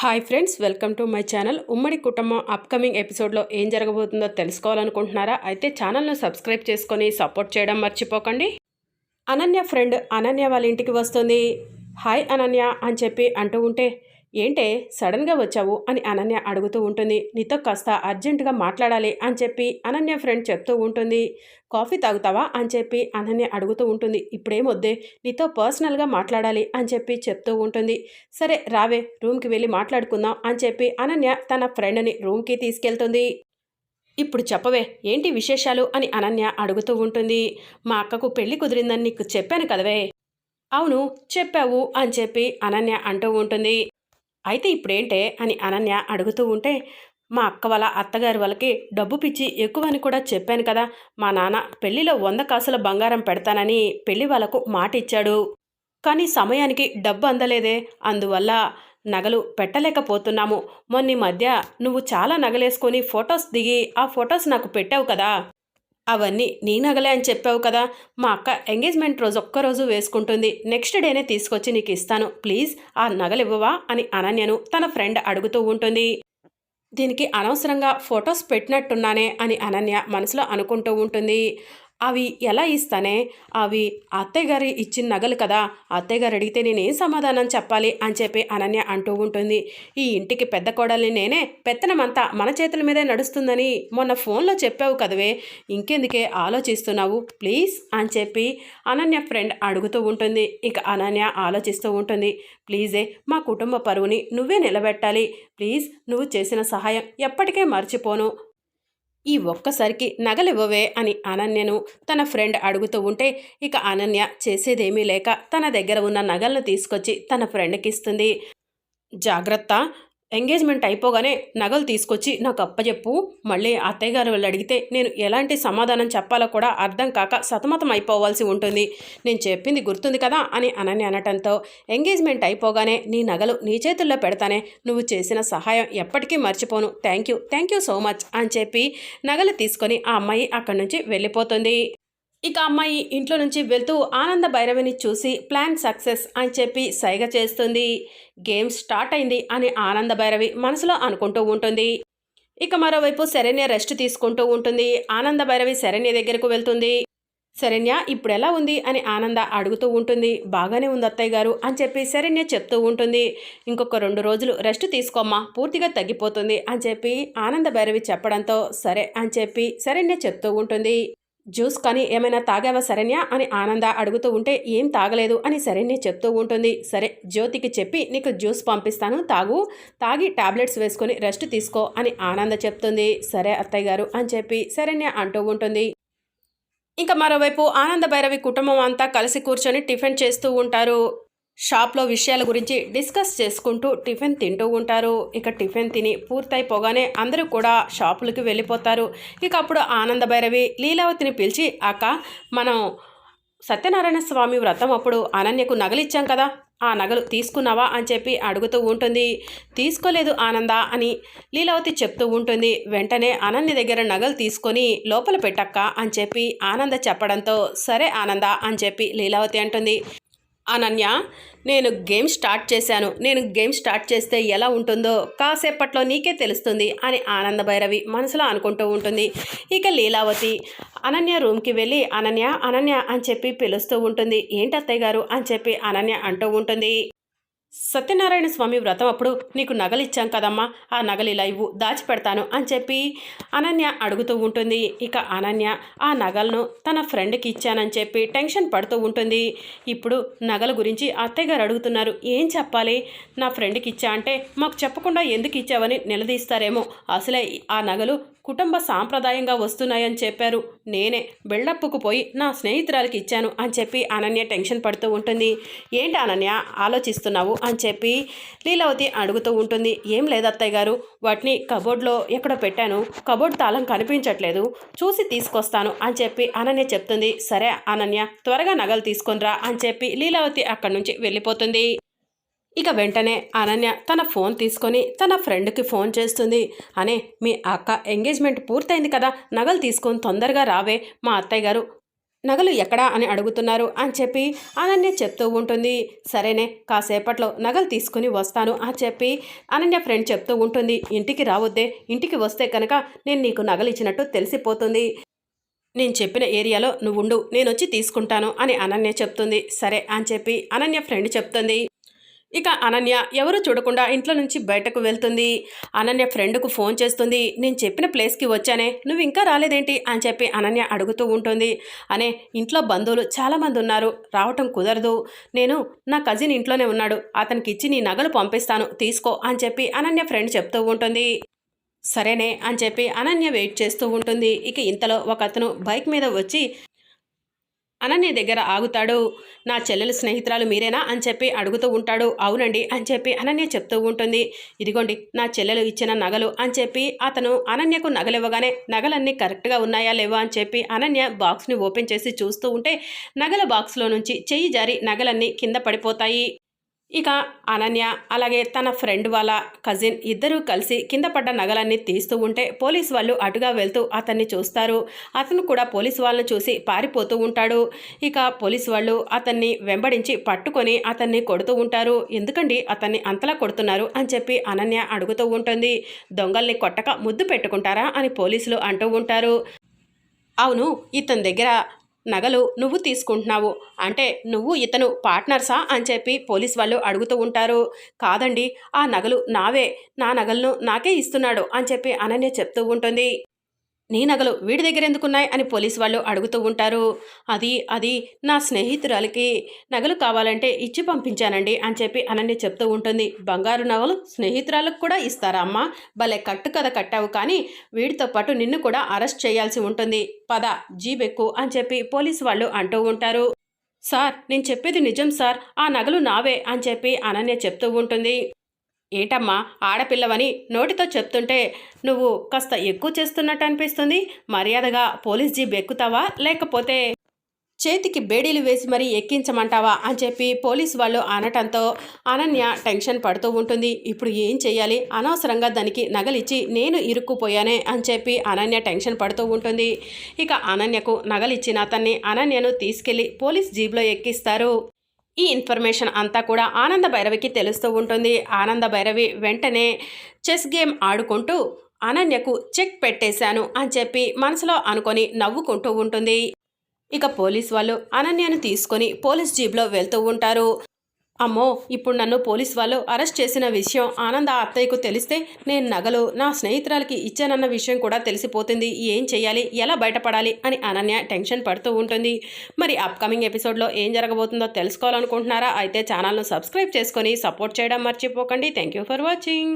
Hi friends welcome to my channel. ఉమ్మడి కుటుంబం upcoming ఎపిసోడ్లో ఏం జరగబోతుందో తెలుసుకోవాలనుకుంటున్నారా? అయితే ఛానల్ను సబ్స్క్రైబ్ చేసుకొని సపోర్ట్ చేయడం మర్చిపోకండి. అనన్య ఫ్రెండ్ అనన్య వాళ్ళ ఇంటికి వస్తుంది. హాయ్ అనన్య అని చెప్పి అంటూ ఉంటే ఏంటే సడన్గా వచ్చావు అని అనన్య అడుగుతూ ఉంటుంది. నీతో కాస్త అర్జెంటుగా మాట్లాడాలి అని చెప్పి అనన్య ఫ్రెండ్ చెప్తూ ఉంటుంది. కాఫీ తాగుతావా అని చెప్పి అనన్య అడుగుతూ ఉంటుంది. ఇప్పుడేం వద్దే నీతో పర్సనల్గా మాట్లాడాలి అని చెప్పి చెప్తూ ఉంటుంది. సరే రావే రూమ్కి వెళ్ళి మాట్లాడుకుందాం అని చెప్పి అనన్య తన ఫ్రెండ్ని రూమ్కి తీసుకెళ్తుంది. ఇప్పుడు చెప్పవే ఏంటి విశేషాలు అని అనన్య అడుగుతూ ఉంటుంది. మా అక్కకు పెళ్ళి కుదిరిందని నీకు చెప్పాను కదవే. అవును చెప్పావు అని చెప్పి అనన్య అంటూ ఉంటుంది. అయితే ఇప్పుడేంటే అని అనన్య అడుగుతూ ఉంటే మా అక్క వాళ్ళ అత్తగారి వాళ్ళకి డబ్బు పిచ్చి ఎక్కువని కూడా చెప్పాను కదా మా నాన్న పెళ్ళిలో వంద కాసుల బంగారం పెడతానని పెళ్ళి వాళ్ళకు మాట ఇచ్చాడు కానీ సమయానికి డబ్బు అందలేదే అందువల్ల నగలు పెట్టలేకపోతున్నాము. మొన్న మధ్య నువ్వు చాలా నగలేసుకొని ఫొటోస్ దిగి ఆ ఫొటోస్ నాకు పెట్టావు కదా. అవన్నీ నీ నగలే అని చెప్పావు కదా. మా అక్క ఎంగేజ్మెంట్ రోజు ఒక్కరోజు వేసుకుంటుంది. నెక్స్ట్ డేనే తీసుకొచ్చి నీకు ఇస్తాను. ప్లీజ్ ఆ నగలు ఇవ్వవా అని అనన్యను తన ఫ్రెండ్ అడుగుతూ ఉంటుంది. దీనికి అనవసరంగా ఫొటోస్ పెట్టినట్టున్నానే అని అనన్య మనసులో అనుకుంటూ ఉంటుంది. అవి ఎలా ఇస్తానే? అవి అత్తయ్యగారి ఇచ్చిన నగలు కదా అత్తయ్యగారు అడిగితే నేనేం సమాధానం చెప్పాలి అని చెప్పి అనన్య అంటూ ఉంటుంది. ఈ ఇంటికి పెద్ద కోడల్ని నేనే పెత్తనమంతా మన చేతుల మీదే నడుస్తుందని మొన్న ఫోన్లో చెప్పావు కదవే ఇంకెందుకే ఆలోచిస్తున్నావు ప్లీజ్ అని చెప్పి అనన్య ఫ్రెండ్ అడుగుతూ ఉంటుంది. ఇక అనన్య ఆలోచిస్తూ ఉంటుంది. ప్లీజే మా కుటుంబ పరువుని నువ్వే నిలబెట్టాలి. ప్లీజ్ నువ్వు చేసిన సహాయం ఎప్పటికే మర్చిపోను. ఈ ఒక్కసారికి నగలివ్వవే అని అనన్యను తన ఫ్రెండ్ అడుగుతూ ఉంటే ఇక అనన్య చేసేదేమీ లేక తన దగ్గర ఉన్న నగలను తీసుకొచ్చి తన ఫ్రెండ్కి ఇస్తుంది జాగ్రత్త ఎంగేజ్మెంట్ అయిపోగానే నగలు తీసుకొచ్చి నాకు అప్పచెప్పు మళ్ళీ అత్తయ్య గారు వాళ్ళు అడిగితే నేను ఎలాంటి సమాధానం చెప్పాలో కూడా అర్థం కాక సతమతం అయిపోవాల్సి ఉంటుంది. నేను చెప్పింది గుర్తుంది కదా అని అనని అనటంతో ఎంగేజ్మెంట్ అయిపోగానే నీ నగలు నీ చేతుల్లో పెడతానే నువ్వు చేసిన సహాయం ఎప్పటికీ మర్చిపోను. Thank you thank you so much అని చెప్పి నగలు తీసుకొని ఆ అమ్మాయి అక్కడి నుంచి వెళ్ళిపోతుంది. ఇక అమ్మాయి ఇంట్లో నుంచి వెళ్తూ ఆనంద భైరవిని చూసి ప్లాన్ సక్సెస్ అని చెప్పి సైగ చేస్తుంది. గేమ్ స్టార్ట్ అయింది అని ఆనంద భైరవి మనసులో అనుకుంటూ ఉంటుంది. ఇక మరోవైపు శరణ్య రెస్ట్ తీసుకుంటూ ఉంటుంది. ఆనంద భైరవి శరణ్య దగ్గరకు వెళ్తుంది. శరణ్య ఇప్పుడు ఎలా ఉంది? అని ఆనంద అడుగుతూ ఉంటుంది. బాగానే ఉంది అత్తయ్య గారు అని చెప్పి శరణ్య చెప్తూ ఉంటుంది. ఇంకొక రెండు రోజులు రెస్ట్ తీసుకోమ్మా పూర్తిగా తగ్గిపోతుంది అని చెప్పి ఆనంద భైరవి చెప్పడంతో సరే అని చెప్పి శరణ్య చెప్తూ ఉంటుంది. జ్యూస్ కానీ ఏమైనా తాగావా శరణ్య? అని ఆనంద అడుగుతూ ఉంటే ఏం తాగలేదు అని శరణ్య చెప్తూ ఉంటుంది. సరే జ్యోతికి చెప్పి నీకు జ్యూస్ పంపిస్తాను తాగు. తాగి టాబ్లెట్స్ వేసుకొని రెస్ట్ తీసుకో అని ఆనంద చెప్తుంది. సరే అత్తయ్య గారు అని చెప్పి శరణ్య అంటూ ఉంటుంది. ఇంకా మరోవైపు ఆనంద భైరవి కుటుంబం అంతా కలిసి కూర్చొని టిఫిన్ చేస్తూ ఉంటారు. షాప్లో విషయాల గురించి డిస్కస్ చేసుకుంటూ టిఫిన్ తింటూ ఉంటారు. ఇక టిఫిన్ తిని పూర్తయిపోగానే అందరూ కూడా షాపులకి వెళ్ళిపోతారు. ఇక అప్పుడు ఆనంద భైరవి లీలావతిని పిలిచి అక్క మనం సత్యనారాయణ స్వామి వ్రతం అప్పుడు అనన్యకు నగలిచ్చాం కదా ఆ నగలు తీసుకున్నావా? అని చెప్పి అడుగుతూ ఉంటుంది. తీసుకోలేదు ఆనంద అని లీలావతి చెప్తూ ఉంటుంది. వెంటనే అనన్య దగ్గర నగలు తీసుకొని లోపల పెట్టక్క అని చెప్పి ఆనంద చెప్పడంతో సరే ఆనంద అని చెప్పి లీలావతి అంటుంది. అనన్య నేను గేమ్ స్టార్ట్ చేశాను. నేను గేమ్ స్టార్ట్ చేస్తే ఎలా ఉంటుందో కాసేపట్లో నీకే తెలుస్తుంది అని ఆనంద భైరవి మనసులో అనుకుంటూ ఉంటుంది. ఇక లీలావతి అనన్య రూమ్కి వెళ్ళి అనన్య అనన్య అని చెప్పి పిలుస్తూ ఉంటుంది. ఏంటి అత్తయ్య గారు? అని చెప్పి అనన్య అంటూ ఉంటుంది. సత్యనారాయణ స్వామి వ్రతం అప్పుడు నీకు నగలిచ్చాం కదమ్మా ఆ నగలు ఇలా ఇవ్వు దాచిపెడతాను అని చెప్పి అనన్య అడుగుతూ ఉంటుంది. ఇక అనన్య ఆ నగలను తన ఫ్రెండ్కి ఇచ్చానని చెప్పి టెన్షన్ పడుతూ ఉంటుంది. ఇప్పుడు నగల గురించి అత్తయ్య గారు అడుగుతున్నారు ఏం చెప్పాలి? నా ఫ్రెండ్కి ఇచ్చా అంటే మాకు చెప్పకుండా ఎందుకు ఇచ్చావని నిలదీస్తారేమో. అసలే ఆ నగలు కుటుంబ సాంప్రదాయంగా వస్తున్నాయని చెప్పారు. నేనే బెళ్ళప్పుకు పోయి నా స్నేహితురాలకి ఇచ్చాను అని చెప్పి అనన్య టెన్షన్ పడుతూ ఉంటుంది. ఏంటి అనన్య ఆలోచిస్తున్నావు అని చెప్పి లీలావతి అడుగుతూ ఉంటుంది. ఏం లేదు అత్తయ్య గారు వాటిని కబోర్డ్లో ఎక్కడ పెట్టాను. కబోర్డ్ తాళం కనిపించట్లేదు. చూసి తీసుకొస్తాను అని చెప్పి అనన్య చెప్తుంది. సరే అనన్య త్వరగా నగలు తీసుకొనిరా అని చెప్పి లీలావతి అక్కడి నుంచి వెళ్ళిపోతుంది. ఇక వెంటనే అనన్య తన ఫోన్ తీసుకొని తన ఫ్రెండ్కి ఫోన్ చేస్తుంది. అనే మీ అక్క ఎంగేజ్మెంట్ పూర్తయింది కదా నగలు తీసుకొని తొందరగా రావే మా అత్తయ్య గారు. నగలు ఎక్కడా అని అడుగుతున్నారు అని చెప్పి అనన్య చెప్తూ ఉంటుంది. సరేనే కాసేపట్లో నగలు తీసుకుని వస్తాను అని చెప్పి అనన్య ఫ్రెండ్ చెప్తూ ఉంటుంది. ఇంటికి రావద్దే ఇంటికి వస్తే కనుక నేను నీకు నగలు ఇచ్చినట్టు తెలిసిపోతుంది. నేను చెప్పిన ఏరియాలో నువ్వు ఉండు నేను వచ్చి తీసుకుంటాను అని అనన్య చెప్తుంది. సరే అని చెప్పి అనన్య ఫ్రెండ్ చెప్తుంది. ఇక అనన్య ఎవరు చూడకుండా ఇంట్లో నుంచి బయటకు వెళ్తుంది. అనన్య ఫ్రెండ్కు ఫోన్ చేస్తుంది. నేను చెప్పిన ప్లేస్కి వచ్చానే నువ్వు ఇంకా రాలేదేంటి? అని చెప్పి అనన్య అడుగుతూ ఉంటుంది. అనే ఇంట్లో బంధువులు చాలామంది ఉన్నారు. రావటం కుదరదు. నేను నా కజిన్ ఇంట్లోనే ఉన్నాడు. అతనికి ఇచ్చి నీ నగలు పంపిస్తాను. తీసుకో అని చెప్పి అనన్య ఫ్రెండ్ చెప్తూ ఉంటుంది. సరేనే అని చెప్పి అనన్య వెయిట్ చేస్తూ ఉంటుంది. ఇక ఇంతలో ఒక అతను బైక్ మీద వచ్చి అనన్య దగ్గర ఆగుతాడు. నా చెల్లెలు స్నేహితురాలు మీరేనా? అని చెప్పి అడుగుతూ ఉంటాడు. అవునండి అని చెప్పి అనన్య చెప్తూ ఉంటుంది. ఇదిగోండి నా చెల్లెలు ఇచ్చిన నగలు అని చెప్పి అతను అనన్యకు నగలివ్వగానే నగలన్నీ కరెక్ట్గా ఉన్నాయా లేవా అని చెప్పి అనన్య బాక్స్ని ఓపెన్ చేసి చూస్తూ ఉంటే నగల బాక్స్లో నుంచి చెయ్యి జారి నగలన్నీ కింద పడిపోతాయి. ఇక అనన్య అలాగే తన ఫ్రెండ్ వాళ్ళ కజిన్ ఇద్దరూ కలిసి కింద పడ్డ నగలన్నీ తీస్తూ ఉంటే పోలీస్ వాళ్ళు అటుగా వెళ్తూ అతన్ని చూస్తారు. అతను కూడా పోలీస్ వాళ్ళని చూసి పారిపోతూ ఉంటాడు. ఇక పోలీస్ వాళ్ళు అతన్ని వెంబడించి పట్టుకొని అతన్ని కొడుతూ ఉంటారు. ఎందుకండి అతన్ని అంతలా కొడుతున్నారు అని చెప్పి అనన్య అడుగుతూ ఉంటుంది. దొంగల్ని కొట్టక ముద్దు పెట్టుకుంటారా అని పోలీసులు అంటూ ఉంటారు. అవును ఇతని దగ్గర నగలు నువ్వు తీసుకుంటున్నావు. అంటే నువ్వు ఇతను పార్ట్నర్సా అని చెప్పి పోలీస్ వాళ్ళు అడుగుతూ ఉంటారు. కాదండి ఆ నగలు నావే. నా నగలను నాకే ఇస్తున్నాడు అని చెప్పి అనన్య చెప్తూ ఉంటుంది. నీ నగలు వీడి దగ్గర ఎందుకున్నాయి అని పోలీస్ వాళ్ళు అడుగుతూ ఉంటారు. అది అది నా స్నేహితురాలికి నగలు కావాలంటే ఇచ్చి పంపించానండి అని చెప్పి అనన్య చెప్తూ ఉంటుంది. బంగారు నగలు స్నేహితురాలకు కూడా ఇస్తారా అమ్మ? భలే కట్టు కథ కట్టావు కానీ వీడితో పాటు నిన్ను కూడా అరెస్ట్ చేయాల్సి ఉంటుంది. పద జీబెక్కు అని చెప్పి పోలీసు వాళ్ళు అంటూ ఉంటారు. సార్ నేను చెప్పేది నిజం సార్. ఆ నగలు నావే అని చెప్పి అనన్య చెప్తూ ఉంటుంది. ఏంటమ్మా ఆడపిల్లవని నోటితో చెప్తుంటే నువ్వు కాస్త ఎక్కువ చేస్తున్నట్టు అనిపిస్తుంది? మర్యాదగా పోలీస్ జీప్ ఎక్కుతావా? లేకపోతే చేతికి బేడీలు వేసి మరీ ఎక్కించమంటావా? అని చెప్పి పోలీస్ వాళ్ళు అనటంతో అనన్య టెన్షన్ పడుతూ ఉంటుంది. ఇప్పుడు ఏం చేయాలి అనవసరంగా దానికి నగలిచ్చి నేను ఇరుక్కుపోయానే అని చెప్పి అనన్య టెన్షన్ పడుతూ ఉంటుంది. ఇక అనన్యకు నగలిచ్చిన అతన్ని అనన్యను తీసుకెళ్ళి పోలీస్ జీబ్లో ఎక్కిస్తారు. ఈ ఇన్ఫర్మేషన్ అంతా కూడా ఆనంద భైరవికి తెలుస్తూ ఉంటుంది. ఆనంద భైరవి వెంటనే చెస్ గేమ్ ఆడుకుంటూ అనన్యకు చెక్ పెట్టేశాను అని చెప్పి మనసులో అనుకొని నవ్వుకుంటూ ఉంటుంది. ఇక పోలీస్ వాళ్ళు అనన్యను తీసుకొని పోలీస్ జీబ్లో వెళ్తూ ఉంటారు. అమ్మో ఇప్పుడు నన్ను పోలీస్ వాళ్ళు అరెస్ట్ చేసిన విషయం ఆనంద అత్తయ్యకు తెలిస్తే నేను నగలు నా స్నేహితురాలకి ఇచ్చానన్న విషయం కూడా తెలిసిపోతుంది. ఏం చేయాలి ఎలా బయటపడాలి? అని అనన్య టెన్షన్ పడుతూ ఉంటుంది. మరి అప్కమింగ్ ఎపిసోడ్లో ఏం జరగబోతుందో తెలుసుకోవాలనుకుంటున్నారా? అయితే ఛానల్ను సబ్స్క్రైబ్ చేసుకొని సపోర్ట్ చేయడం మర్చిపోకండి. Thank you for watching